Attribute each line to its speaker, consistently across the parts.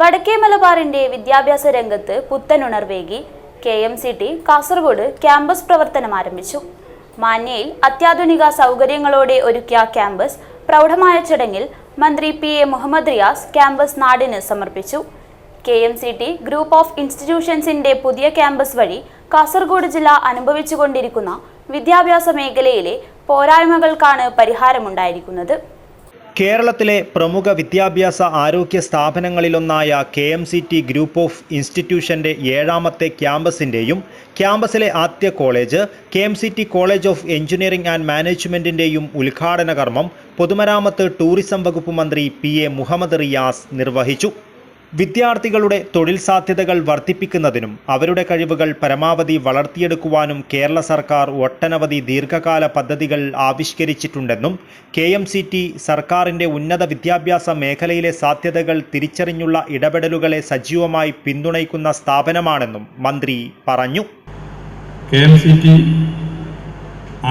Speaker 1: വടക്കേ മലബാറിന്റെ വിദ്യാഭ്യാസ രംഗത്ത് പുത്തനുണർവേകി. K M C T Kasaragod campus പ്രവർത്തനം ആരംഭിച്ചു. മാന്യയിൽ അത്യാധുനിക സൗകര്യങ്ങളോടെ ഒരുക്കിയ ക്യാമ്പസ് പ്രൗഢമായ ചടങ്ങിൽ മന്ത്രി P A Muhammad Riyas campus നാടിന് സമർപ്പിച്ചു. K M C T group of ഇൻസ്റ്റിറ്റ്യൂഷൻസിന്റെ പുതിയ ക്യാമ്പസ് വഴി കാസർഗോഡ് ജില്ല അനുഭവിച്ചുകൊണ്ടിരിക്കുന്ന വിദ്യാഭ്യാസ മേഖലയിലെ പോരായ്മകൾക്കാണ് പരിഹാരമുണ്ടായിരിക്കുന്നത്.
Speaker 2: കേരളത്തിലെ പ്രമുഖ വിദ്യാഭ്യാസ ആരോഗ്യ സ്ഥാപനങ്ങളിലൊന്നായ K M C T group of ഇൻസ്റ്റിറ്റ്യൂഷന്റെ ഏഴാമത്തെ ക്യാമ്പസിന്റെയും ക്യാമ്പസിലെ ആദ്യ college K M C T college of engineering and മാനേജ്മെന്റിന്റെയും ഉദ്ഘാടന കർമ്മം പൊതുമരാമത്ത് ടൂറിസം വകുപ്പ് മന്ത്രി പി എ മുഹമ്മദ് റിയാസ് നിർവഹിച്ചു. വിദ്യാർത്ഥികളുടെ തൊഴിൽ സാധ്യതകൾ വർദ്ധിപ്പിക്കുന്നതിനും അവരുടെ കഴിവുകൾ പരമാവധി വളർത്തിയെടുക്കുവാനും കേരള സർക്കാർ ഒട്ടനവധി ദീർഘകാല പദ്ധതികൾ ആവിഷ്കരിച്ചിട്ടുണ്ടെന്നും കെ എം സി ടി സർക്കാരിന്റെ ഉന്നത വിദ്യാഭ്യാസ മേഖലയിലെ സാധ്യതകൾ തിരിച്ചറിഞ്ഞുള്ള ഇടപെടലുകളെ സജീവമായി പിന്തുണയ്ക്കുന്ന സ്ഥാപനമാണെന്നും മന്ത്രി പറഞ്ഞു.
Speaker 3: കെ എം സി ടി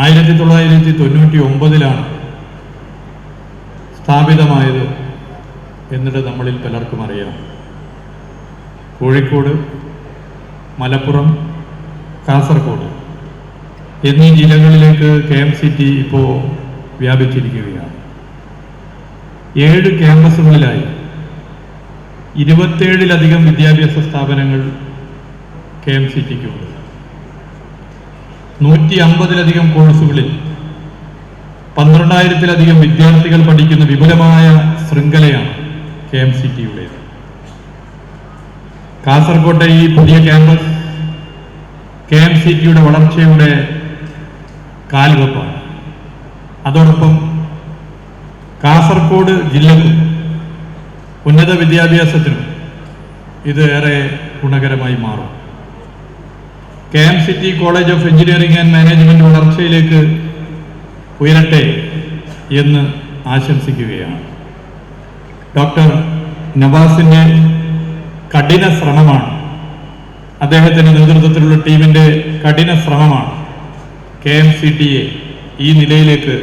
Speaker 3: ആയിരത്തി തൊള്ളായിരത്തി തൊണ്ണൂറ്റി ഒമ്പതിലാണ് സ്ഥാപിതമായത് എന്നിട്ട് നമ്മളിൽ പലർക്കും അറിയാം. കോഴിക്കോട് മലപ്പുറം കാസർഗോഡ് എന്നീ ജില്ലകളിലേക്ക് കെ എം സി ടി ഇപ്പോൾ വ്യാപിച്ചിരിക്കുകയാണ്. ഏഴ് ക്യാമ്പസുകളിലായി ഇരുപത്തേഴിലധികം വിദ്യാഭ്യാസ സ്ഥാപനങ്ങൾ കെ എം സി ടിക്കുണ്ട് നൂറ്റി അമ്പതിലധികം കോഴ്സുകളിൽ പന്ത്രണ്ടായിരത്തിലധികം വിദ്യാർത്ഥികൾ പഠിക്കുന്ന വിപുലമായ ശൃംഖലയാണ് കെ എം സി ടിയുടേത് കാസർകോട്ടെ ഈ പുതിയ ക്യാമ്പസ് കെ എം സി ടിയുടെ വളർച്ചയുടെ കാൽവെപ്പാണ് അതോടൊപ്പം കാസർഗോഡ് ജില്ലക്കും ഉന്നത വിദ്യാഭ്യാസത്തിനും ഇത് ഏറെ ഗുണകരമായി മാറും. K M C T college of engineering and management വളർച്ചയിലേക്ക് ഉയരട്ടെ എന്ന് ആശംസിക്കുകയാണ്. ഡോക്ടർ നവാസിന്റെ കഠിന ശ്രമമാണ്. അദ്ദേഹത്തിന്റെ നേതൃത്വത്തിലുള്ള ടീമിന്റെ കഠിന ശ്രമമാണ്. കെ എം സി ടിയെ ഈ നിലയിലേക്ക്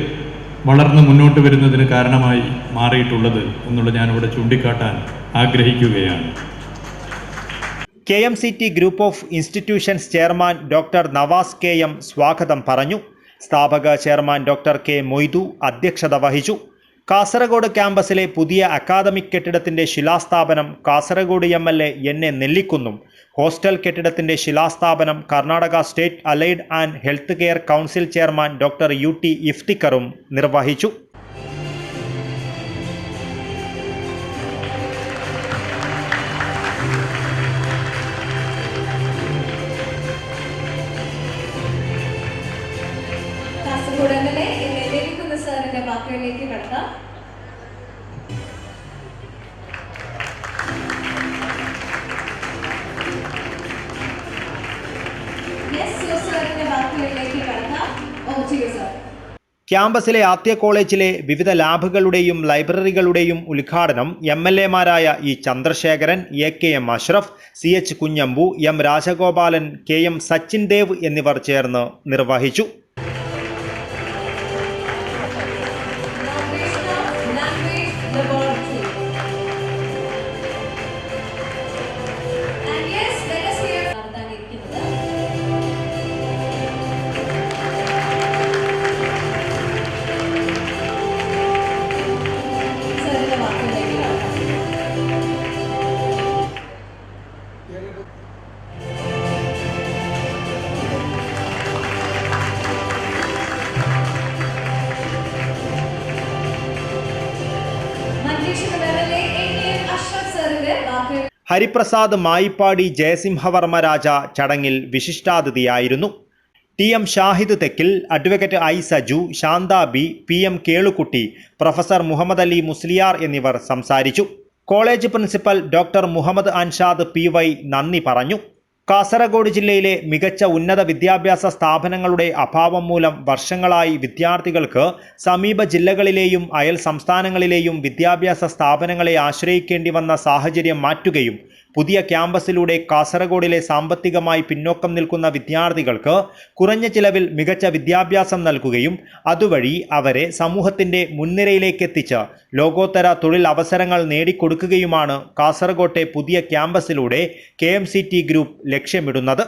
Speaker 3: വളർന്ന് മുന്നോട്ട് വരുന്നതിന് കാരണമായി മാറിയിട്ടുള്ളത് എന്നുള്ളത് ഞാനിവിടെ ചൂണ്ടിക്കാട്ടാൻ ആഗ്രഹിക്കുകയാണ്.
Speaker 2: K M C T group of institutions chairman doctor Nawas K M സ്വാഗതം പറഞ്ഞു. സ്ഥാപക ചെയർമാൻ ഡോക്ടർ കെ മൊയ്തു അധ്യക്ഷത വഹിച്ചു. കാസർഗോഡ് ക്യാമ്പസിലെ പുതിയ അക്കാദമിക് കെട്ടിടത്തിന്റെ ശിലാസ്ഥാപനം Kasaragod M L A N A നെല്ലിക്കുന്നും hostel കെട്ടിടത്തിന്റെ ശിലാസ്ഥാപനം Karnataka state allied and health care council chairman doctor U T ഇഫ്തിക്കറും നിർവഹിച്ചു.
Speaker 4: കാസർഗോഡ് എം എൽ എ സാറിന്റെ വാക്കുകളിലേക്ക് കടക്കാം. സാർ
Speaker 2: ക്യാമ്പസിലെ ആദ്യ കോളേജിലെ വിവിധ ലാബുകളുടെയും ലൈബ്രറികളുടെയും ഉദ്ഘാടനം M L എമാരായ E Chandrasekharan A K M Ashraf C H Kunhambu M Rajagopalan K M Sachin Dev എന്നിവർ ചേർന്ന് നിർവഹിച്ചു. ഹരിപ്രസാദ് മായിപ്പാടി ജയസിംഹവർമ്മ രാജ ചടങ്ങിൽ വിശിഷ്ടാതിഥിയായിരുന്നു. T M Shahid Thekkil advocate I Saju Shantha B P M Kelukutty professor Muhammad Ali Musliyar എന്നിവർ സംസാരിച്ചു. College principal doctor Muhammad Anshad P Y നന്ദി പറഞ്ഞു. കാസർഗോഡ് ജില്ലയിലെ മികച്ച ഉന്നത വിദ്യാഭ്യാസ സ്ഥാപനങ്ങളുടെ അഭാവം മൂലം വർഷങ്ങളായി വിദ്യാർത്ഥികൾക്ക് സമീപ ജില്ലകളിലെയും അയൽ സംസ്ഥാനങ്ങളിലെയും വിദ്യാഭ്യാസ സ്ഥാപനങ്ങളെ ആശ്രയിക്കേണ്ടി വന്ന സാഹചര്യം മാറ്റുകയും പുതിയ ക്യാമ്പസിലൂടെ കാസർഗോഡിലെ സാമ്പത്തികമായി പിന്നോക്കം നിൽക്കുന്ന വിദ്യാർത്ഥികൾക്ക് കുറഞ്ഞ ചിലവിൽ മികച്ച വിദ്യാഭ്യാസം നൽകുകയും അതുവഴി അവരെ സമൂഹത്തിന്റെ മുൻനിരയിലേക്ക് എത്തിച്ച് ലോകോത്തര തൊഴിൽ അവസരങ്ങൾ നേടിക്കൊടുക്കുകയുമാണ് കാസർഗോട്ടെ പുതിയ ക്യാമ്പസിലൂടെ കെ ഗ്രൂപ്പ് ലക്ഷ്യമിടുന്നത്.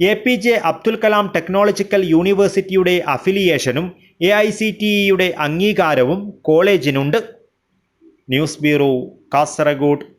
Speaker 2: A P J Abdul Kalam technological യൂണിവേഴ്സിറ്റിയുടെ അഫിലിയേഷനും എ ഐ സി ടി ഇയുടെ അംഗീകാരവും കോളേജിനുണ്ട്. News bureau Kasaragod.